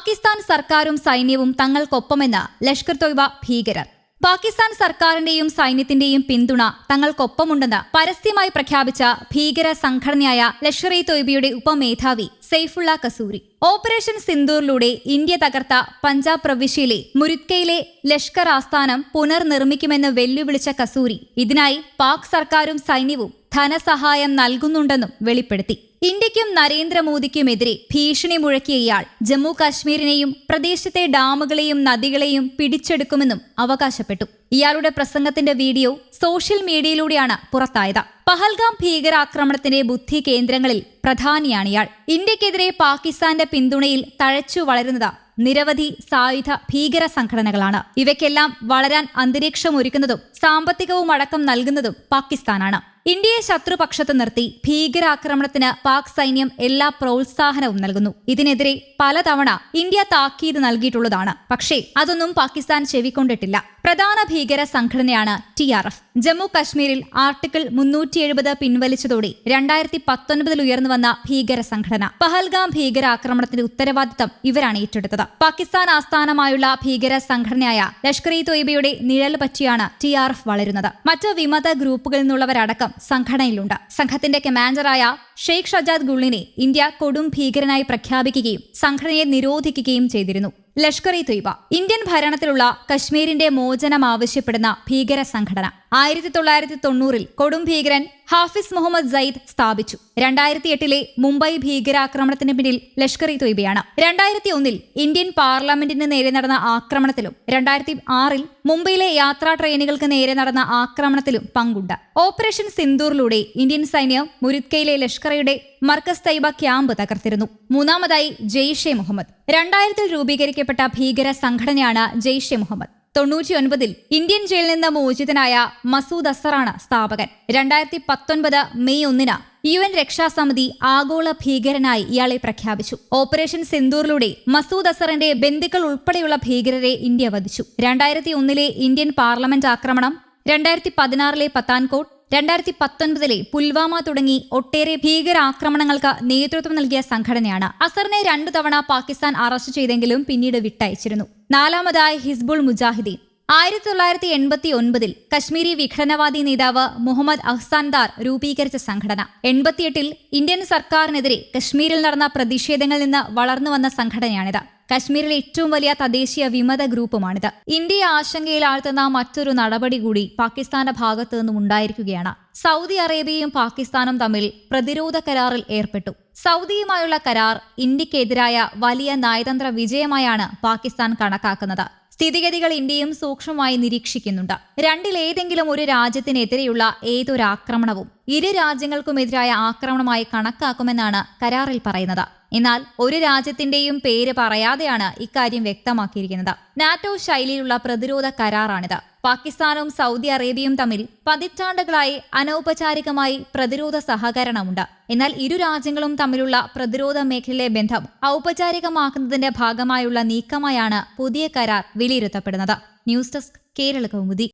പാകിസ്ഥാൻ സർക്കാരും സൈന്യവും തങ്ങൾക്കൊപ്പമെന്ന് ലഷ്കർ തൊയ്ബ ഭീകരർ. പാകിസ്ഥാൻ സർക്കാരിന്റെയും സൈന്യത്തിന്റെയും പിന്തുണ തങ്ങൾക്കൊപ്പമുണ്ടെന്ന് പരസ്യമായി പ്രഖ്യാപിച്ച ഭീകര സംഘടനയായ ലഷ്കർ ഇ തൊയ്ബയുടെ ഉപമേധാവി സെയ്ഫുള്ള കസൂരി. ഓപ്പറേഷൻ സിന്ദൂറിലൂടെ ഇന്ത്യ തകർത്ത പഞ്ചാബ് പ്രവിശ്യയിലെ മുരുത്കയിലെ ലഷ്കർ ആസ്ഥാനം പുനർനിർമ്മിക്കുമെന്ന് വെല്ലുവിളിച്ച കസൂരി ഇതിനായി പാക് സർക്കാരും സൈന്യവും ധനസഹായം നൽകുന്നുണ്ടെന്നും വെളിപ്പെടുത്തി. ഇന്ത്യക്കും നരേന്ദ്രമോദിക്കുമെതിരെ ഭീഷണി മുഴക്കിയ ഇയാൾ ജമ്മു കാശ്മീരിനെയും പ്രദേശത്തെ ഡാമുകളെയും നദികളെയും പിടിച്ചെടുക്കുമെന്നും അവകാശപ്പെട്ടു. ഇയാളുടെ പ്രസംഗത്തിന്റെ വീഡിയോ സോഷ്യൽ മീഡിയയിലൂടെയാണ് പുറത്തായത്. പഹൽഗാം ഭീകരാക്രമണത്തിന്റെ ബുദ്ധി കേന്ദ്രങ്ങളിൽ പ്രധാനിയാണ് ഇയാൾ. ഇന്ത്യക്കെതിരെ പാകിസ്ഥാന്റെ പിന്തുണയിൽ തഴച്ചു വളരുന്നത് നിരവധി സായുധ ഭീകര സംഘടനകളാണ്. ഇവയ്ക്കെല്ലാം വളരാൻ അന്തരീക്ഷമൊരുക്കുന്നതും സാമ്പത്തികവും അടക്കം നൽകുന്നതും പാകിസ്ഥാനാണ്. ഇന്ത്യയെ ശത്രുപക്ഷത്ത് നിർത്തി ഭീകരാക്രമണത്തിന് പാക് സൈന്യം എല്ലാ പ്രോത്സാഹനവും നൽകുന്നു. ഇതിനെതിരെ പലതവണ ഇന്ത്യ താക്കീത് നൽകിയിട്ടുള്ളതാണ്. പക്ഷേ അതൊന്നും പാകിസ്ഥാൻ ചെവിക്കൊണ്ടിട്ടില്ല. പ്രധാന ഭീകര സംഘടനയാണ് ടി ആർ എഫ്. ജമ്മു കശ്മീരിൽ ആർട്ടിക്കിൾ മുന്നൂറ്റി എഴുപത് പിൻവലിച്ചതോടെ രണ്ടായിരത്തി പത്തൊൻപതിൽ ഉയർന്നു വന്ന ഭീകര സംഘടന. പഹൽഗാം ഭീകരാക്രമണത്തിന്റെ ഉത്തരവാദിത്തം ഇവരാണ് ഏറ്റെടുത്തത്. പാകിസ്ഥാൻ ആസ്ഥാനമായുള്ള ഭീകര സംഘടനയായ ലഷ്കർ ഇ തൊയ്ബയുടെ നിഴൽ പറ്റിയാണ് ടി ആർ എഫ് വളരുന്നത്. മറ്റ് വിമത ഗ്രൂപ്പുകളിൽ നിന്നുള്ളവരടക്കം സംഘടനയിലുണ്ട്. സംഘത്തിന്റെ കമാൻഡറായ ഷെയ്ഖ് ഷജാദ് ഗുള്ളിനെ ഇന്ത്യ കൊടും ഭീകരനായി പ്രഖ്യാപിക്കുകയും സംഘടനയെ നിരോധിക്കുകയും ചെയ്തിരുന്നു. ലഷ്കർ ഇ തൊയ്ബ. ഇന്ത്യൻ ഭരണത്തിലുള്ള കശ്മീരിന്റെ മോചനം ആവശ്യപ്പെടുന്ന ഭീകര സംഘടന. ആയിരത്തി തൊള്ളായിരത്തി തൊണ്ണൂറിൽ കൊടും ഭീകരൻ ഹാഫിസ് മുഹമ്മദ് സയ്യിദ് സ്ഥാപിച്ചു. രണ്ടായിരത്തി എട്ടിലെ മുംബൈ ഭീകരാക്രമണത്തിന് പിന്നിൽ ലഷ്കർ ഇ തൊയ്ബയാണ്. രണ്ടായിരത്തി ഒന്നിൽ ഇന്ത്യൻ പാർലമെന്റിന് നേരെ നടന്ന ആക്രമണത്തിലും രണ്ടായിരത്തി ആറിൽ മുംബൈയിലെ യാത്രാ ട്രെയിനുകൾക്ക് നേരെ നടന്ന ആക്രമണത്തിലും പങ്കുണ്ട്. ഓപ്പറേഷൻ സിന്ദൂറിലൂടെ ഇന്ത്യൻ സൈന്യം മുരുത്കയിലെ ലഷ്കറയുടെ മർക്കസ് തൈബ ക്യാമ്പ് തകർത്തിരുന്നു. മൂന്നാമതായി ജെയ്ഷെ മുഹമ്മദ്. രണ്ടായിരത്തിൽ രൂപീകരിക്കപ്പെട്ട ഭീകര സംഘടനയാണ് ജെയ്ഷെ മുഹമ്മദ്. തൊണ്ണൂറ്റിയൊൻപതിൽ ഇന്ത്യൻ ജയിലിൽ നിന്ന് മോചിതനായ മസൂദ് അസറാണ് സ്ഥാപകൻ. രണ്ടായിരത്തി പത്തൊൻപത് മെയ് ഒന്നിന് യു എൻ രക്ഷാസമിതി ആഗോള ഭീകരനായി ഇയാളെ പ്രഖ്യാപിച്ചു. ഓപ്പറേഷൻ സിന്ദൂറിലൂടെ മസൂദ് അസറിന്റെ ബന്ധുക്കൾ ഉൾപ്പെടെയുള്ള ഭീകരരെ ഇന്ത്യ വധിച്ചു. രണ്ടായിരത്തി ഒന്നിലെ ഇന്ത്യൻ പാർലമെന്റ് ആക്രമണം രണ്ടായിരത്തി പതിനാറിലെ പത്താൻകോട്ട് രണ്ടായിരത്തി പത്തൊൻപതിലെ പുൽവാമ തുടങ്ങി ഒട്ടേറെ ഭീകരാക്രമണങ്ങൾക്ക് നേതൃത്വം നൽകിയ സംഘടനയാണ്. അസറിനെ രണ്ടു തവണ പാകിസ്ഥാൻ അറസ്റ്റ് ചെയ്തെങ്കിലും പിന്നീട് വിട്ടയച്ചിരുന്നു. നാലാമതായി ഹിസ്ബുൾ മുജാഹിദ്ദീൻ ആയിരത്തി തൊള്ളായിരത്തി എൺപത്തി ഒൻപതിൽ കശ്മീരി വിഘടനവാദി നേതാവ് മുഹമ്മദ് അഹ്സാൻദാർ രൂപീകരിച്ച സംഘടന. എൺപത്തിയെട്ടിൽ ഇന്ത്യൻ സർക്കാരിനെതിരെ കശ്മീരിൽ നടന്ന പ്രതിഷേധങ്ങളിൽ നിന്ന് വളർന്നു വന്ന സംഘടനയാണിത്. കശ്മീരിലെ ഏറ്റവും വലിയ തദ്ദേശീയ വിമത ഗ്രൂപ്പുമാണിത്. ഇന്ത്യയെ ആശങ്കയിലാഴ്ത്തുന്ന മറ്റൊരു നടപടി കൂടി പാകിസ്ഥാന്റെ ഭാഗത്തു നിന്നും ഉണ്ടായിരിക്കുകയാണ്. സൗദി അറേബ്യയും പാകിസ്ഥാനും തമ്മിൽ പ്രതിരോധ കരാറിൽ ഏർപ്പെട്ടു. സൗദിയുമായുള്ള കരാർ ഇന്ത്യക്കെതിരായ വലിയ നയതന്ത്ര വിജയമായാണ് പാകിസ്ഥാൻ കണക്കാക്കുന്നത്. സ്ഥിതിഗതികൾ ഇന്ത്യയും സൂക്ഷ്മമായി നിരീക്ഷിക്കുന്നുണ്ട്. രണ്ടിലേതെങ്കിലും ഒരു രാജ്യത്തിനെതിരെയുള്ള ഏതൊരാക്രമണവും ഇരു രാജ്യങ്ങൾക്കുമെതിരായ ആക്രമണമായി കണക്കാക്കുമെന്നാണ് കരാറിൽ പറയുന്നത്. എന്നാൽ ഒരു രാജ്യത്തിന്റെയും പേര് പറയാതെയാണ് ഇക്കാര്യം വ്യക്തമാക്കിയിരിക്കുന്നത്. നാറ്റോ ശൈലിയിലുള്ള പ്രതിരോധ കരാറാണിത്. പാകിസ്ഥാനും സൗദി അറേബ്യയും തമ്മിൽ പതിറ്റാണ്ടുകളായി അനൗപചാരികമായി പ്രതിരോധ സഹകരണമുണ്ട്. എന്നാൽ ഇരു രാജ്യങ്ങളും തമ്മിലുള്ള പ്രതിരോധ മേഖലയിലെ ബന്ധം ഔപചാരികമാക്കുന്നതിന്റെ ഭാഗമായുള്ള നീക്കമായാണ് പുതിയ കരാർ വിലയിരുത്തപ്പെടുന്നത്. News desk Kerala Kaumudi.